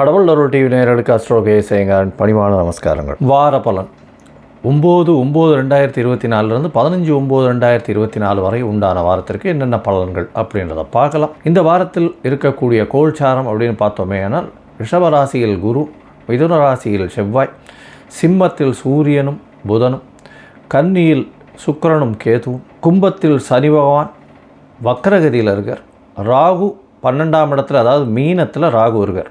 கடவுள் அருள் டிவி நேரலுக்கு அஸ்ட்ரோகே கேசேங்கரன் பணிவான நமஸ்காரங்கள். வார பலன். ஒம்பது ஒம்பது ரெண்டாயிரத்தி இருபத்தி நாலுலேருந்து பதினஞ்சு ஒம்பது ரெண்டாயிரத்தி இருபத்தி நாலு வரை உண்டான வாரத்திற்கு என்னென்ன பலன்கள் அப்படின்றத பார்க்கலாம். இந்த வாரத்தில் இருக்கக்கூடிய கோல்சாரம் அப்படின்னு பார்த்தோமே ஆனால் ரிஷபராசியில் குரு மிதுன ராசியில் செவ்வாய் சிம்மத்தில் சூரியனும் புதனும் கன்னியில் சுக்கிரனும் கேதுவும் கும்பத்தில் சனி பகவான் வக்கரகதியில் இருக்கார். ராகு பன்னெண்டாம் இடத்துல அதாவது மீனத்தில் ராகு இருக்கார்.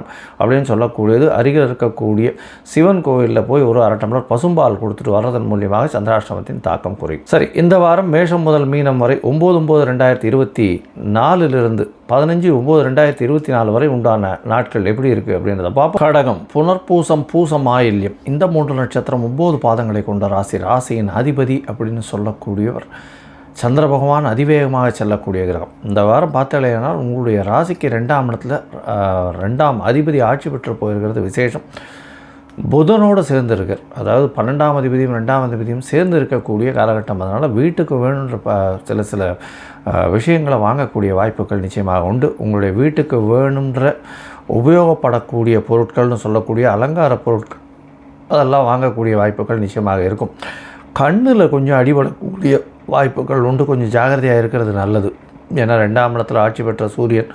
அப்படின்னு சொல்லக்கூடியது. அருகில் இருக்கக்கூடிய சிவன் கோவிலில் போய் ஒரு அரை டம்ளர் பசும்பால் கொடுத்துட்டு வர்றதன் மூலியமாக சந்திராஷ்டமத்தின் தாக்கம் குறையும். சரி இந்த வாரம் மேஷம் முதல் மீனம் வரை ஒம்பது ஒம்பது ரெண்டாயிரத்தி இருபத்தி நாலிலிருந்து பதினஞ்சு ஒம்பது ரெண்டாயிரத்தி இருபத்தி நாலு வரை உண்டான நாட்கள் எப்படி இருக்குது அப்படின்றத பார்ப்போம். கடகம் புனர்பூசம் பூசம் ஆயில்யம் இந்த மூன்று நட்சத்திரம் ஒம்பது பாதங்களை கொண்ட ராசி ராசியின் அதிபதி அப்படின்னு சொல்லக்கூடியவர். சந்திர பகவான் அதிவேகமாக செல்லக்கூடிய கிரகம். இந்த வாரம் பார்த்தாலேனால் உங்களுடைய ராசிக்கு ரெண்டாம் இடத்துல ரெண்டாம் அதிபதி ஆட்சி பெற்று போயிருக்கிறது விசேஷம். புதனோடு சேர்ந்து அதாவது பன்னெண்டாம் அதிபதியும் ரெண்டாம் அதிபதியும் சேர்ந்து இருக்கக்கூடிய காலகட்டம். அதனால் வீட்டுக்கு வேணுன்ற ப சில சில விஷயங்களை வாங்கக்கூடிய வாய்ப்புகள் நிச்சயமாக உண்டு. உங்களுடைய வீட்டுக்கு வேணுன்ற உபயோகப்படக்கூடிய பொருட்கள்னு சொல்லக்கூடிய அலங்கார பொருட்கள் அதெல்லாம் வாங்கக்கூடிய வாய்ப்புகள் நிச்சயமாக இருக்கும். கண்ணில் கொஞ்சம் அடிபடக்கூடிய வாய்ப்புகள் உண்டு. கொஞ்சம் ஜாகிரதையாக இருக்கிறது நல்லது. ஏன்னா ரெண்டாம் இடத்துல ஆட்சி பெற்ற சூரியன்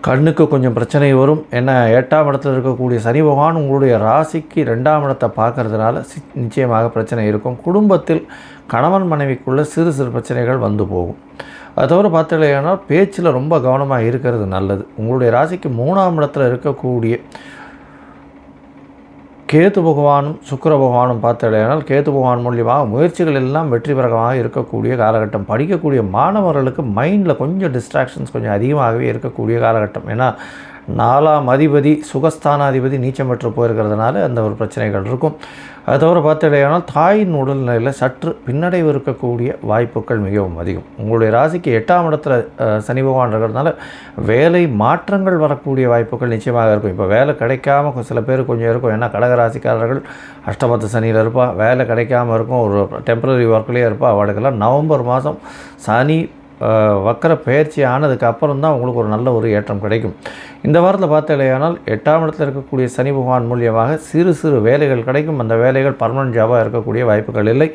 கண்ணுக்கு கொஞ்சம் பிரச்சனை வரும். ஏன்னா எட்டாம் இடத்துல இருக்கக்கூடிய சனி பகவான் உங்களுடைய ராசிக்கு ரெண்டாம் இடத்தை பார்க்கறதுனால சி- நிச்சயமாக பிரச்சனை இருக்கும். குடும்பத்தில் கணவன் மனைவிக்குள்ள சிறு சிறு பிரச்சனைகள் வந்து போகும். அது தவிர பார்த்தீங்கன்னா பேச்சில் ரொம்ப கவனமாக இருக்கிறது நல்லது. உங்களுடைய ராசிக்கு மூணாம் இடத்துல இருக்கக்கூடிய கேத்து பகவானும் சுக்கர பகவானும் பார்த்தாலேனால் கேத்து பகவான் மூலியமாக முயற்சிகள் எல்லாம் வெற்றி பெறகமாக இருக்கக்கூடிய காலகட்டம். படிக்கக்கூடிய மாணவர்களுக்கு மைண்டில் கொஞ்சம் டிஸ்ட்ராக்ஷன்ஸ் கொஞ்சம் அதிகமாகவே இருக்கக்கூடிய காலகட்டம். ஏன்னா நாலாம் அதிபதி சுகஸ்தானாதிபதி நீச்சம் பெற்று போயிருக்கிறதுனால அந்த ஒரு பிரச்சனைகள் இருக்கும். அது தவிர பார்த்தாலேனால் தாயின் உடல்நிலையில் சற்று பின்னடைவு இருக்கக்கூடிய வாய்ப்புகள் மிகவும் அதிகம். உங்களுடைய ராசிக்கு எட்டாம் இடத்துல சனி பகவான் இருக்கிறதுனால வேலை மாற்றங்கள் வரக்கூடிய வாய்ப்புகள் நிச்சயமாக இருக்கும். இப்போ வேலை கிடைக்காம சில பேர் கொஞ்சம் இருக்கும். ஏன்னா கடகராசிக்காரர்கள் அஷ்டமத்து சனியில் இருப்பாள் வேலை கிடைக்காம இருக்கும். ஒரு டெம்பரரி ஒர்க்லேயே இருப்பாள் அவளுக்கெல்லாம் நவம்பர் மாதம் சனி வக்கர பயிற்சி ஆனதுக்கு அப்புறம் தான் உங்களுக்கு ஒரு நல்ல ஒரு ஏற்றம் கிடைக்கும். இந்த வாரத்தில் பார்த்தாலேயானால் எட்டாம் இடத்துல இருக்கக்கூடிய சனி பகவான் மூலியமாக சிறு சிறு வேலைகள் கிடைக்கும். அந்த வேலைகள் பர்மனன்ட் ஜாபாக இருக்கக்கூடிய வாய்ப்புகள் இல்லை.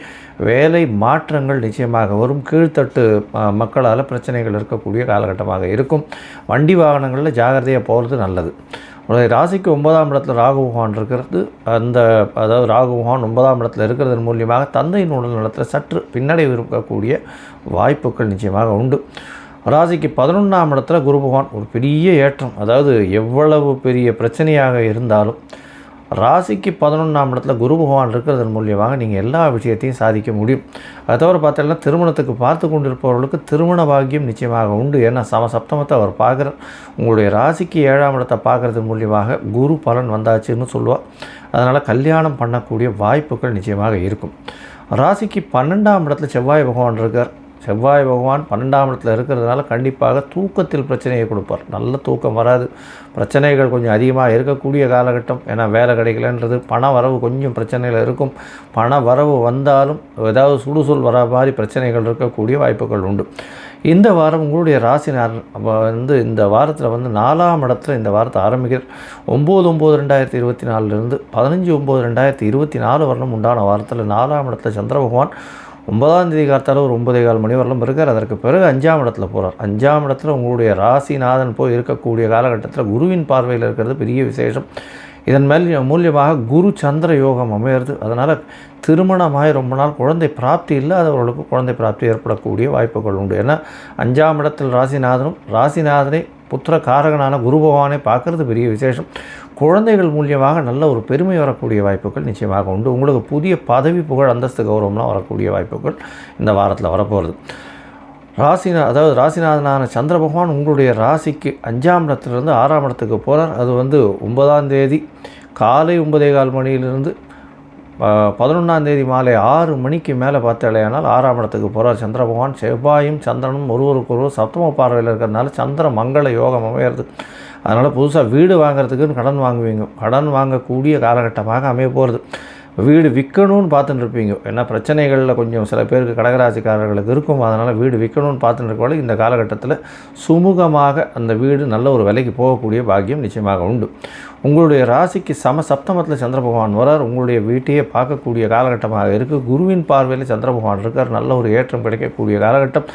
வேலை மாற்றங்கள் நிச்சயமாக வரும். கீழ்த்தட்டு மக்களால் பிரச்சனைகள் இருக்கக்கூடிய காலகட்டமாக இருக்கும். வண்டி வாகனங்களில் ஜாகிரதையாக போகிறது நல்லது. உங்களுடைய ராசிக்கு ஒன்பதாம் இடத்துல ராகு பகவான் இருக்கிறது. அந்த அதாவது ராகு பகவான் ஒன்பதாம் இடத்துல இருக்கிறதன் மூலியமாக தந்தையின் உடல் நலத்தில் சற்று பின்னடைவு இருக்கக்கூடிய வாய்ப்புகள் நிச்சயமாக உண்டு. ராசிக்கு பதினொன்றாம் இடத்துல குரு பகவான் ஒரு பெரிய ஏற்றம். அதாவது எவ்வளவு பெரிய பிரச்சனையாக இருந்தாலும் ராசிக்கு பதினொன்றாம் இடத்துல குரு பகவான் இருக்கிறதன் மூலியமாக நீங்கள் எல்லா விஷயத்தையும் சாதிக்க முடியும். அதை தவிர பார்த்தீங்கன்னா திருமணத்துக்கு பார்த்து கொண்டிருப்பவர்களுக்கு திருமண பாக்கியம் நிச்சயமாக உண்டு. ஏன்னா சம சப்தமத்தை அவர் பார்க்குற உங்களுடைய ராசிக்கு ஏழாம் இடத்தை பார்க்குறது மூலியமாக குரு பலன் வந்தாச்சுன்னு சொல்லுவாள் அதனால் கல்யாணம் பண்ணக்கூடிய வாய்ப்புகள் நிச்சயமாக இருக்கும். ராசிக்கு பன்னெண்டாம் இடத்துல செவ்வாய் பகவான் இருக்கார். செவ்வாய் பகவான் பன்னெண்டாம் இடத்துல இருக்கிறதுனால கண்டிப்பாக தூக்கத்தில் பிரச்சனையை கொடுப்பார். நல்ல தூக்கம் வராது. பிரச்சனைகள் கொஞ்சம் அதிகமாக இருக்கக்கூடிய காலகட்டம். ஏன்னா வேலை கிடைக்கலன்றது பண வரவு கொஞ்சம் பிரச்சனைகள் இருக்கும். பண வரவு வந்தாலும் ஏதாவது சுடுசூல் வர மாதிரி பிரச்சனைகள் இருக்கக்கூடிய வாய்ப்புகள் உண்டு. இந்த வாரம் உங்களுடைய ராசி வந்து இந்த வாரத்தில் வந்து நாலாம் இடத்துல இந்த வாரத்தை ஆரம்பிக்கிற ஒம்பது ஒம்பது ரெண்டாயிரத்தி இருபத்தி நாலுலேருந்து பதினஞ்சு ஒம்பது ரெண்டாயிரத்தி இருபத்தி நாலு வரலும் உண்டான வாரத்தில் நாலாம் இடத்துல சந்திர பகவான் ஒன்பதாம் தேதி காலத்தால் ஒரு ஒன்பதே கால் மணி வரலும் இருக்கார் அதற்கு பிறகு அஞ்சாம் இடத்துல போகிறார் அஞ்சாம் இடத்துல உங்களுடைய ராசிநாதன் போய் இருக்கக்கூடிய காலகட்டத்தில் குருவின் பார்வையில் இருக்கிறது பெரிய விசேஷம். இதன் மேல் மூலியமாக குரு சந்திர யோகம் அமையிறது. அதனால் திருமணமாகி ரொம்ப நாள் குழந்தை பிராப்தி இல்லை இல்லாதவர்களுக்கு குழந்தை பிராப்தி ஏற்படக்கூடிய வாய்ப்புகள் உண்டு. ஏன்னா அஞ்சாம் இடத்தில் ராசிநாதனும் ராசிநாதனை புத்திர காரகனான குரு பகவானை பார்க்குறது பெரிய விசேஷம். குழந்தைகள் மூலியமாக நல்ல ஒரு பெருமை வரக்கூடிய வாய்ப்புகள் நிச்சயமாக உண்டு. உங்களுக்கு புதிய பதவி புகழ் அந்தஸ்து கௌரவம்லாம் வரக்கூடிய வாய்ப்புகள் இந்த வாரத்தில் வரப்போகிறது ராசினா அதாவது ராசிநாதனான சந்திர பகவான் உங்களுடைய ராசிக்கு அஞ்சாம் இடத்துலேருந்து ஆறாம் இடத்துக்கு போகிறார் அது வந்து ஒன்பதாம் தேதி காலை ஒன்பதே கால் மணியிலிருந்து பதினொன்றாம் தேதி மாலை ஆறு மணிக்கு மேலே பார்த்தாலேயானால் ஆறாம் இடத்துக்கு போகிறார் சந்திர பகவான். செவ்வாயும் சந்திரனும் ஒருவருக்கொருவர் சப்தம பார்வையில் இருக்கிறதுனால சந்திர மங்கள யோகம் அமையிறது. அதனால் புதுசாக வீடு வாங்குறதுக்குன்னு கடன் வாங்குவீங்க. கடன் வாங்கக்கூடிய காலகட்டமாக அமைய போகிறது வீடு விற்கணும்னு பார்த்துட்டு இருப்பீங்க. ஏன்னா பிரச்சனைகளில் கொஞ்சம் சில பேருக்கு கடகராசிக்காரர்களுக்கு இருக்கும். அதனால் வீடு விற்கணும்னு பார்த்துட்டு இருக்கவங்க இந்த காலகட்டத்தில் சுமூகமாக அந்த வீடு நல்ல ஒரு விலைக்கு போகக்கூடிய பாக்கியம் நிச்சயமாக உண்டு. உங்களுடைய ராசிக்கு சம சப்தமத்தில் சந்திர பகவான் வரார். உங்களுடைய வீட்டையே பார்க்கக்கூடிய காலகட்டமாக இருக்குது குருவின் பார்வையில் சந்திர பகவான் இருக்கார். நல்ல ஒரு ஏற்றம் கிடைக்கக்கூடிய காலகட்டம்.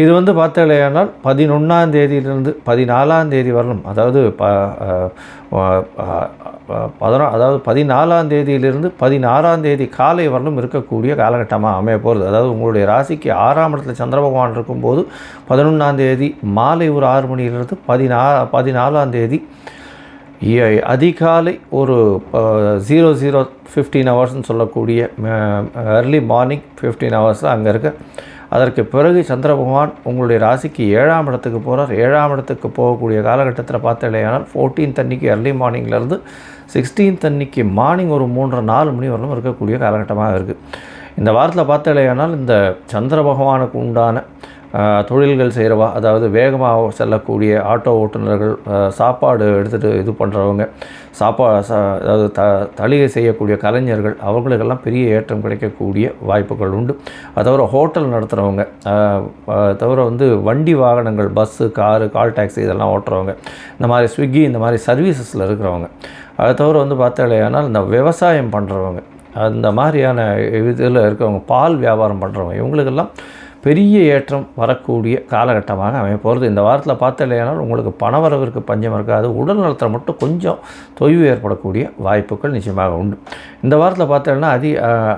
இது வந்து பார்த்தாலேயானால் பதினொன்றாம் தேதியிலிருந்து பதினாலாம் தேதி வரணும். அதாவது ப பதினா அதாவது பதினாலாம் தேதியிலிருந்து பதினாறாம் தேதி காலை வரலும் இருக்கக்கூடிய காலகட்டமாக அமைய போகிறது. அதாவது உங்களுடைய ராசிக்கு ஆறாம் இடத்துல சந்திர பகவான் இருக்கும்போது பதினொன்றாம் தேதி மாலை ஒரு ஆறு மணியிலிருந்து பதினா பதினாலாம் தேதி அதிகாலை ஒரு ஜீரோ ஜீரோ ஃபிஃப்டீன் ஹவர்ஸ்னு சொல்லக்கூடிய ஏர்லி மார்னிங் ஃபிஃப்டீன் ஹவர்ஸ் அங்கே இருக்க. அதற்கு பிறகு சந்திர பகவான் உங்களுடைய ராசிக்கு ஏழாம் இடத்துக்கு போகிறார் ஏழாம் இடத்துக்கு போகக்கூடிய காலகட்டத்தில் பார்த்தலையானால் ஃபோர்டீன் அன்னைக்கு எர்லி மார்னிங்லேருந்து சிக்ஸ்டீன்த் அன்னைக்கு மார்னிங் ஒரு மூன்றரை நாலு மணி வரலும் இருக்கக்கூடிய காலகட்டமாக இருக்குது இந்த வாரத்தில் பார்த்தாலேயானால் இந்த சந்திர பகவானுக்கு உண்டான தொழில்கள் செய்கிறவா அதாவது வேகமாக செல்லக்கூடிய ஆட்டோ ஓட்டுநர்கள் சாப்பாடு எடுத்துகிட்டு இது பண்ணுறவங்க சாப்பா அதாவது த தளிகை செய்யக்கூடிய கலைஞர்கள் அவர்களுக்கெல்லாம் பெரிய ஏற்றம் கிடைக்கக்கூடிய வாய்ப்புகள் உண்டு. அது தவிர ஹோட்டல் நடத்துகிறவங்க தவிர வந்து வண்டி வாகனங்கள் பஸ்ஸு காரு கால் டாக்ஸி இதெல்லாம் ஓட்டுறவங்க இந்த மாதிரி ஸ்விக்கி இந்த மாதிரி சர்வீசஸில் இருக்கிறவங்க அதை தவிர வந்து பார்த்தாலேயானால் இந்த விவசாயம் பண்ணுறவங்க அந்த மாதிரியான இதில் இருக்கிறவங்க பால் வியாபாரம் பண்ணுறவங்க இவங்களுக்கெல்லாம் பெரிய ஏற்றம் வரக்கூடிய காலகட்டமாக அமைய போகிறது இந்த வாரத்தில் பார்த்தலையானால் உங்களுக்கு பணவரவிற்கு பஞ்சம் இருக்காது. உடல் நலத்தில் மட்டும் கொஞ்சம் தொய்வு ஏற்படக்கூடிய வாய்ப்புகள் நிச்சயமாக உண்டு. இந்த வாரத்தில் பார்த்தோன்னா அதி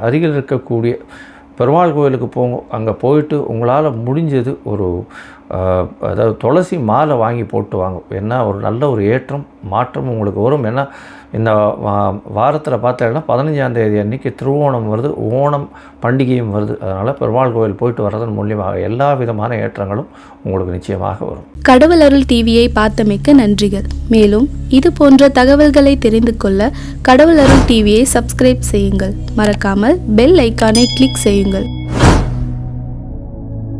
அருகில் இருக்கக்கூடிய பெருமாள் கோயிலுக்கு போங்க அங்கே போயிட்டு உங்களால் முடிஞ்சது ஒரு அதாவது துளசி மாலை வாங்கி போட்டு வாங்க. ஏன்னா ஒரு நல்ல ஒரு ஏற்றம் மாற்றம் உங்களுக்கு வரும். ஏன்னா இந்த வாரத்தில் பார்த்தீங்கன்னா பதினஞ்சாம் தேதி அன்றைக்கி திருவோணம் வருது ஓணம் பண்டிகையும் வருது. அதனால் பெருமாள் கோவில் போயிட்டு வர்றதன் மூலியமாக எல்லா விதமான ஏற்றங்களும் உங்களுக்கு நிச்சயமாக வரும். கடவுள் அருள் டிவியை பார்த்தமைக்க நன்றிகள். மேலும் இது போன்ற தகவல்களை தெரிந்து கொள்ள கடவுள் அருள் டிவியை சப்ஸ்கிரைப் செய்யுங்கள். மறக்காமல் பெல் ஐக்கானை கிளிக் செய்யுங்கள்.